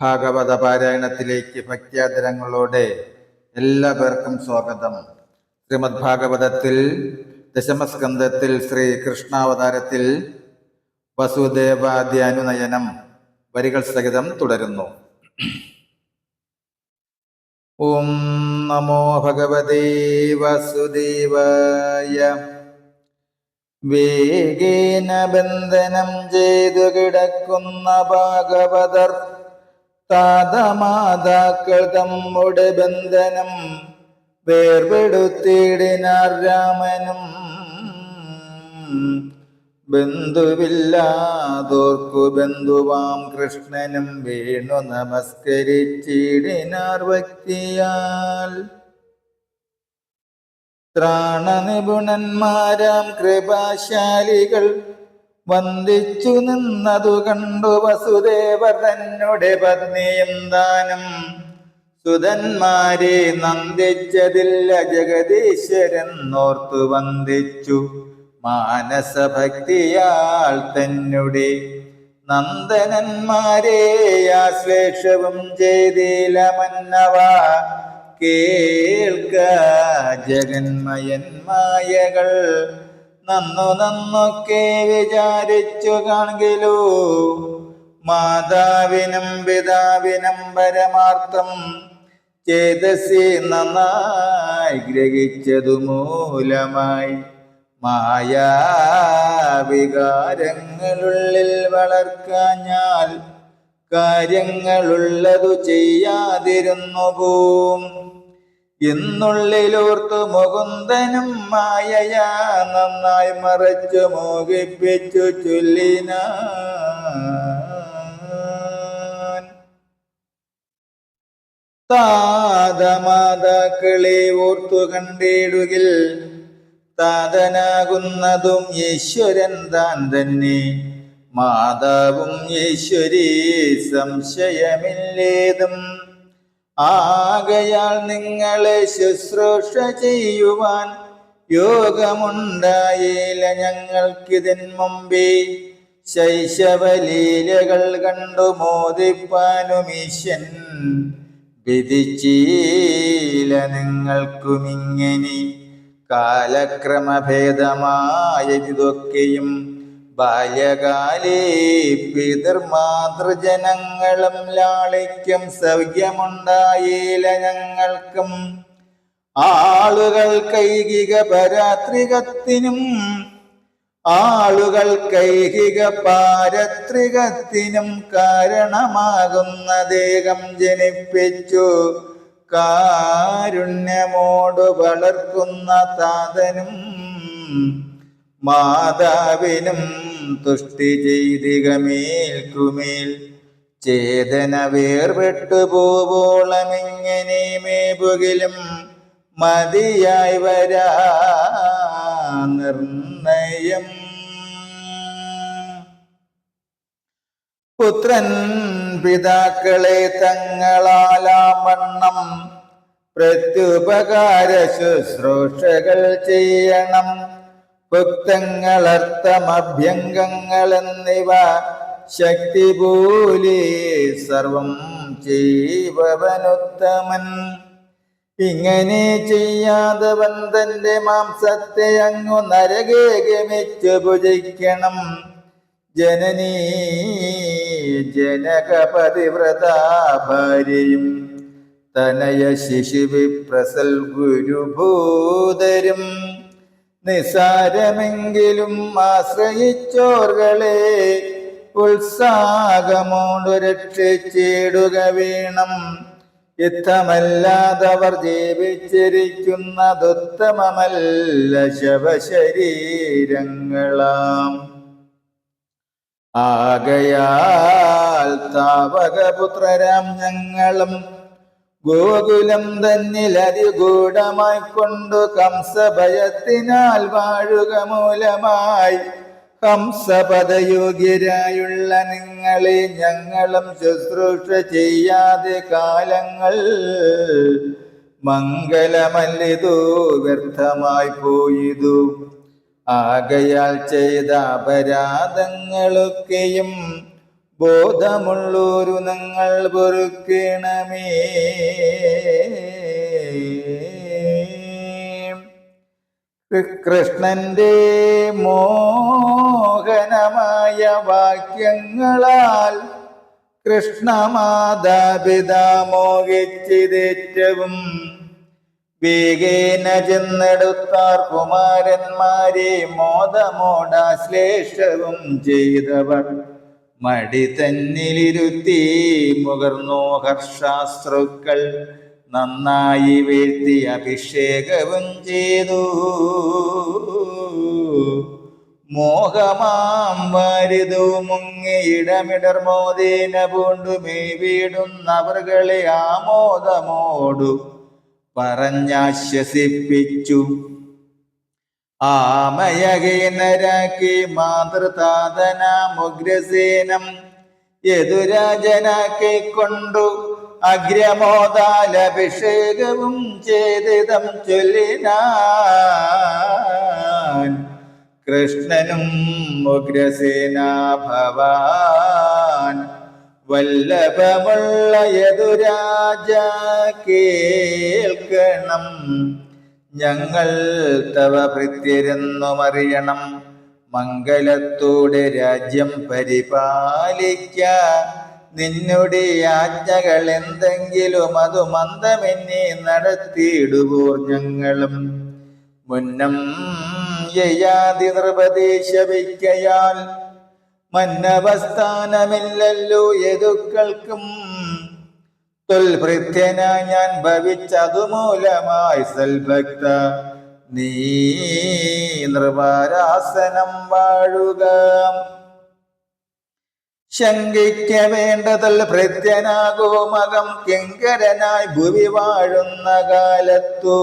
ഭാഗവത പാരായണത്തിലേക്ക് ഭക്യാദരങ്ങളോടെ എല്ലാ പേർക്കും സ്വാഗതം. ശ്രീമദ് ഭാഗവതത്തിൽ ദശമസ്കന്ധത്തിൽ ശ്രീ കൃഷ്ണാവതാരത്തിൽ വസുദേവാദ്യാനുനയനം വരികൾ സഹിതം തുടരുന്നു. ഓം നമോ ഭഗവതേ വസുദേവായ. വേഗേന ബന്ധനം ചെയ്തു കിടക്കുന്ന ഭാഗവതർ താതമാതാക്കൾ തമ്മുടെ ബന്ധനം വേർപെടുത്തിയിടിനാർ രാമനും. ബന്ധുവില്ലാതോർക്കു ബന്ധുവാം കൃഷ്ണനും വീണു നമസ്കരിച്ചിടിനാർ ഭക്തിയാൽ ത്രാണനിപുണന്മാരാം കൃപാശാലികൾ വന്ദിച്ചു നിന്നതു കണ്ടു വസുദേവർ തന്നെ പത്നിയും ദാനം സുതന്മാരെ നന്ദിച്ചതില്ല ജഗദീശ്വരൻ നോർത്തു വന്ദിച്ചു. മാനസഭക്തിയാൾ തന്നെ നന്ദനന്മാരെ ആശ്ലേഷവും ചെയ്തില്ല മന്നവ കേൾക്ക ജഗന്മയൻ മായകൾ നന്നു നന്നൊക്കെ വിചാരിച്ചു കാണുകിലോ മാതാവിനും പിതാവിനും പരമാർത്ഥം ചേതസി നന്നായി ഗ്രഹിച്ചതു മൂലമായി. മായാവികാരങ്ങളുള്ളിൽ വളർക്കാഞ്ഞാൽ കാര്യങ്ങളുള്ളതു ചെയ്യാതിരുന്നു പോം എന്നുള്ളിലോർത്തു മുകുന്ദനും മായയാ നന്നായി മറച്ചു മോഹിപ്പിച്ചു ചൊല്ലിന താതമാതാക്കളെ ഓർത്തു കണ്ടിടുകിൽ താതനാകുന്നതും ഈശ്വരൻ താൻ തന്നെ. മാതാവും ഈശ്വരി സംശയമില്ലേതും. ആകയാൽ നിങ്ങളെ ശുശ്രൂഷ ചെയ്യുവാൻ യോഗമുണ്ടായില്ല ഞങ്ങൾക്കിതിൻ മുമ്പേ. ശൈശവലീലകൾ കണ്ടു മോദിപ്പാനുമീശൻ വിധിച്ചീല നിങ്ങൾക്കുമിങ്ങനെ. കാലക്രമഭേദമായ ഇതൊക്കെയും ബാല്യകാലേ പിതൃമാതൃജനങ്ങളും ലാളിക്കും സൗഖ്യമുണ്ടായില്ല ഞങ്ങൾക്കും. ആളുകൾ കൈകിക പരാത്രികത്തിനും ആളുകൾ കൈകിക പാരത്രികത്തിനും കാരണമാകുന്ന ദേഹം ജനിപ്പിച്ചു. കാരുണ്യമോട് വളർക്കുന്ന താതനും മാതാവിനും തുഷ്ടി ചെയ്തികമേൽക്കുമേൽ ചേതന വേർപെട്ടു പോവോളമിങ്ങനെ മേപുകിലും മതിയായി വരാ നിർണയം. പുത്രൻ പിതാക്കളെ തങ്ങളാലാമണ്ണം പ്രത്യുപകാര ശുശ്രൂഷകൾ ചെയ്യണം. ഭുക്തങ്ങളർത്ഥമഭ്യംഗങ്ങൾ എന്നിവ ശക്തി പോലെ സർവം ചെയ്വനുത്തമൻ ഇങ്ങനെ ചെയ്യാതവൻ തന്റെ മാംസത്തെ അങ്ങു നരകേ ഗമിച്ചു ഭുജിക്കണം. ജനനീ ജനകപതിവ്രത ഭാര്യയും തനയ ശിശുവിപ്രസൽ ഗുരുഭൂതരും. നിസാരമെങ്കിലും ആശ്രയിച്ചോർകളെ ഉത്സാഹമോടു രക്ഷിച്ചിടുക വീണം. യുദ്ധമല്ലാതവർ ജീവിച്ചിരിക്കുന്നതുത്തമമല്ല ശവശരീരങ്ങളാം. ആകയാൽ താവകപുത്രരാം ഞങ്ങളും ഗോകുലം തന്നിൽ അതിഗൂഢമായി കൊണ്ടു കംസഭയത്തിനാൽ വാഴുക മൂലമായി. ഹംസപദയോഗ്യരായുള്ള നിങ്ങളെ ഞങ്ങളും ശുശ്രൂഷ ചെയ്യാതെ കാലങ്ങൾ മംഗലമല്ലിതു വ്യർത്ഥമായി പോയിതു. ആകയാൽ ചെയ്ത അപരാധങ്ങളൊക്കെയും ബോധമുള്ളൊരു നിങ്ങൾ പൊറുക്കണമേ. കൃഷ്ണന്റെ മോഹനമായ വാക്യങ്ങളാൽ കൃഷ്ണമാതാപിതാ മോഹിച്ചിതേറ്റവും വേഗേന ചെന്നെടുത്താർ കുമാരന്മാരെ മോദമോടാശ്ലേഷവും ചെയ്തവർ. മടി തന്നിലിരുത്തി മുകർന്നോ ഹർഷാസ്ത്രുക്കൾ നന്നായി വീഴ്ത്തി അഭിഷേകവും ചെയ്തു. മോഹമാം വാരിതു മുങ്ങിയിടമിടർ മോദേന പൂണ്ടു മേവിടുന്നവർകളെ ആമോദമോടു പറഞ്ഞാശ്വസിപ്പിച്ചു. ആമയകേനരാക്കി മാതൃതാതനാമുഗ്രസേനം യദുരാജനാക്കി കൊണ്ടു അഗ്രമോദാലഭിഷേകവും ചെയ്തിതം ചൊല്ലിനാൻ. കൃഷ്ണനും ഉഗ്രസേനാഭവാൻ. വല്ലഭമുള്ള യദുരാജ കേൾക്കണം. ഞങ്ങൾ തവ ഭൃത്യരെന്നുമറിയണം. മംഗലത്തോടെ രാജ്യം പരിപാലിക്ക. നിന്നുടെ ആജ്ഞകൾ എന്തെങ്കിലും അതു മന്ദമെന്നെ നടത്തിയിടുവോർ ഞങ്ങളും. മുന്നം യയാതി നിർപദേശവിക്കയാൽ മന്നവസ്ഥാനമില്ലല്ലോ. യദുക്കൾക്കും തൊൽഭൃത്യനായി ഞാൻ ഭവിച്ചതു ഭവിച്ചതുമൂലമായി സൽഭക്ത. നീ നൃപാരാസനം വാഴുക. ശങ്കിക്ക വേണ്ടതൽ ഭൃത്യനാകോ മകം കിങ്കരനായി ഭുവി വാഴുന്ന കാലത്തു.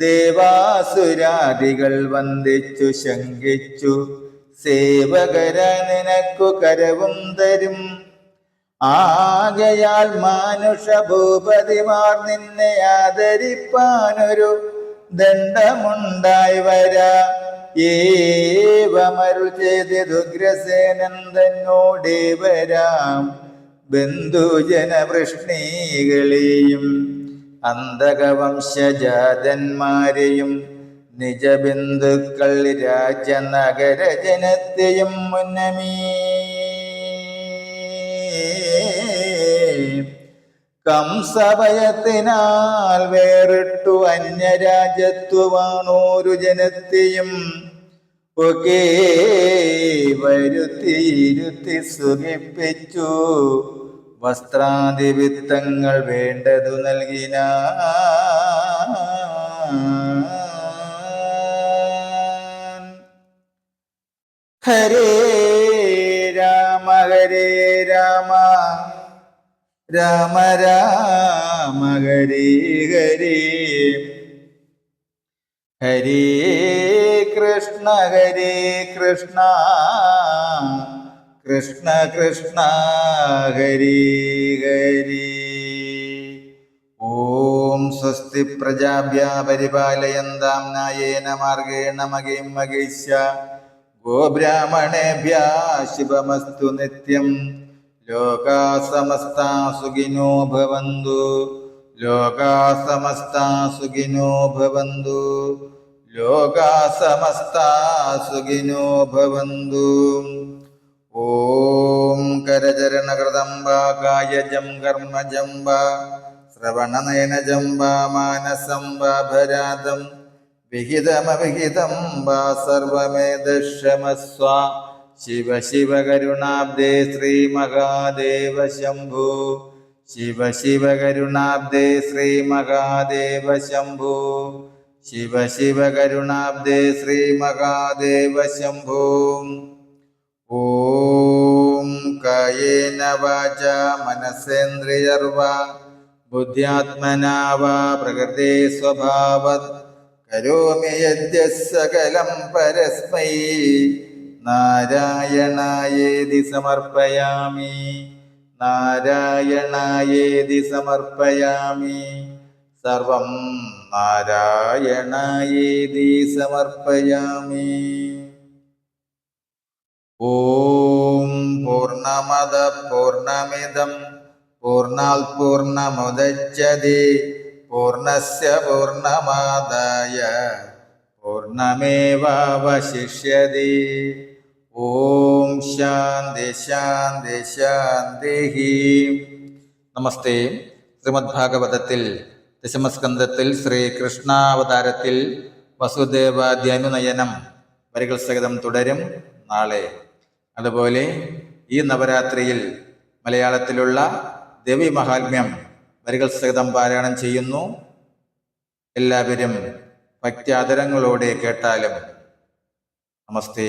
ദേവാസുരാദികൾ വന്ദിച്ചു ശങ്കിച്ചു. സേവകര നിനക്കു കരവും തരും. ആകയാൽ മാനുഷ ഭൂപതിമാർ നിന്നെ ആദരിപ്പാനൊരു ദണ്ഡമുണ്ടായി വരാ. ഏവമരുൾ ചെയ്തുഗ്രസേനൻ തന്നോടേ വരാം. ബന്ധുജനവൃഷ്ണികളെയും അന്തകവംശജാതന്മാരെയും നിജബന്ധുക്കൾ രാജനഗര ജനത്തെയും മുന്നമീ കംസഭയത്തിനാൽ വേറിട്ടു അന്യരാജ്യത്വമാണോരു ജനത്തെയും ഒക്കെ വരുത്തിയിരുത്തി സുഖിപ്പിച്ചു. വസ്ത്രാതിവിത്തങ്ങൾ വേണ്ടതു നൽകിന ഹരേ ഹരേ രാമ. രാമ രാമ ഹരി ഹരേ. ഹരേ കൃഷ്ണ ഹരി കൃഷ്ണ. കൃഷ്ണ കൃഷ്ണ ഹരി ഹരി. ഓം സ്വസ്തി പ്രജാഭ്യ പരിപാലയന്താം നായേന മാർഗേണ മകേം മകേശ ഗോബ്രാഹ്മണേഭ്യ ശുഭമസ്തു നിത്യം. ലോകാ സമസ്താ സുഖിനോ ഭവന്തു. ലോകാ സമസ്താ സുഖിനോ ഭവന്തു. ലോകാ സമസ്താ സുഖിനോ ഭവന്തു. ഓം കരചരണകൃതം വാ കായജം കർമ്മജം വാ. ശ്രവണനയനജം വാ മാനസം വാഭരാതം വിഹിതമവിഹിതം വാ സർവമേതക്ഷമസ്വ ശിവ ശിവ കരുണാബ്ദേ ശ്രീ മഹാദേവ ശംഭു. ശിവ ശിവ കരുണാബ്ദേ ശ്രീ മഹാദേവ ശംഭു. ശിവ ശിവ കരുണാബ്ദേ ശ്രീ മഹാദേവ ശംഭു. ഓം കയേന വാച മനസേന്ദ്രിയർവാ. ബുദ്ധ്യാത്മനാവ പ്രകൃതി സ്വഭാവത്. കരോമി യജ്ഞസകലം സകലം പരസ്മൈ. നാരായണായേതി സമർപ്പയാമി. നാരായണായേതി സമർപ്പയാമി. സർവം നാരായണായേതി സമർപ്പയാമി. ഓം പൂർണമദ പൂർണമിദം പൂർണാൽ പൂർണമുദച്യതി പൂർണസ്യ പൂർണമാദായ. പൂർണമേവശിഷ്യതി ഓം ശാന്തി ശാന്തി ശാന്തി നമസ്തേ. ശ്രീമദ് ഭാഗവതത്തിൽ ദശമസ്കന്ധത്തിൽ ശ്രീകൃഷ്ണാവതാരത്തിൽ വസുദേവാദ്യനുനയനം വരികൾ സഹിതം തുടരും നാളെ. അതുപോലെ ഈ നവരാത്രിയിൽ മലയാളത്തിലുള്ള ദേവി മഹാത്മ്യം വരികൾ സഹിതം പാരായണം ചെയ്യുന്നു. എല്ലാവരും ഭക്ത്യാദരങ്ങളോടെ കേട്ടാലും നമസ്തേ.